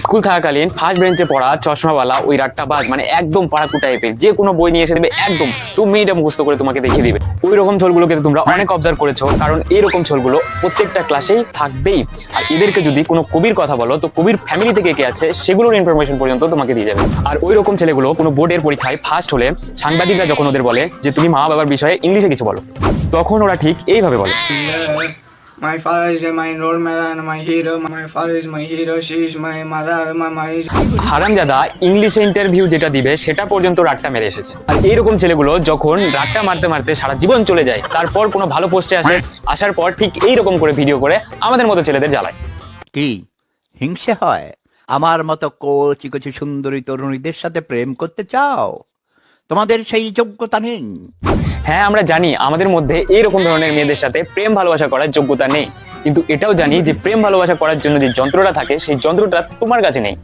School থাকাকালীন first বেঞ্চে পড়া চশমাওয়ালা, ওই রাট্টা বাজ মানে একদম পাড়াকু টাইপের যে কোনো বই নিয়ে এসে দেবে, একদম। তুমি এটা মুখস্থ করে তোমাকে দেখিয়ে দিবে। ওই রকম ছোলগুলোকে তোমরা অনেক অবজার্ভ করেছ, কারণ এরকম ছোলগুলো প্রত্যেকটা ক্লাসেই থাকবেই। আর এদেরকে যদি কোনো কবির কথা বলো, তো কবির ফ্যামিলি থেকে কে আছে, সেগুলোর ইনফরমেশন পর্যন্ত তোমাকে দিয়ে যাবে। আর ওই রকম ছেলেগুলো কোনো বোর্ডের পরীক্ষায় ফার্স্ট হলে সাংবাদিকরা যখন ওদের বলে যে, তুমি মা বাবার বিষয়ে ইংলিশে কিছু বলো, তখন ওরা ঠিক এইভাবে বলে। My father is my role model and my hero. My father is my hero. She is my mother. My mother is. হারামজাদা ইংলিশে ইন্টারভিউ যেটা দিবে সেটা পর্যন্ত রাটটা মেরে এসেছে আর এইরকম ছেলেগুলো যখন রাটটা মারতে মারতে সারা জীবন চলে যায় তারপর কোনো ভালো পোস্টে আসে আসার পর ঠিক এইরকম করে ভিডিও করে আমাদের মতো ছেলেদের জ্বালায় কি হিংসে হয় আমার মতো কচি কচি সুন্দরী তরুণীদের সাথে প্রেম করতে চাও তোমাদের সেই যোগ্যতা নেই হ্যাঁ আমরা জানি আমাদের মধ্যে এইরকম ধরনের মেয়েদের সাথে প্রেম ভালোবাসা করার যোগ্যতা নেই। কিন্তু এটাও জানি যে প্রেম ভালোবাসা করার জন্য যে যন্ত্রটা থাকে, সেই যন্ত্রটা তোমার কাছে নেই।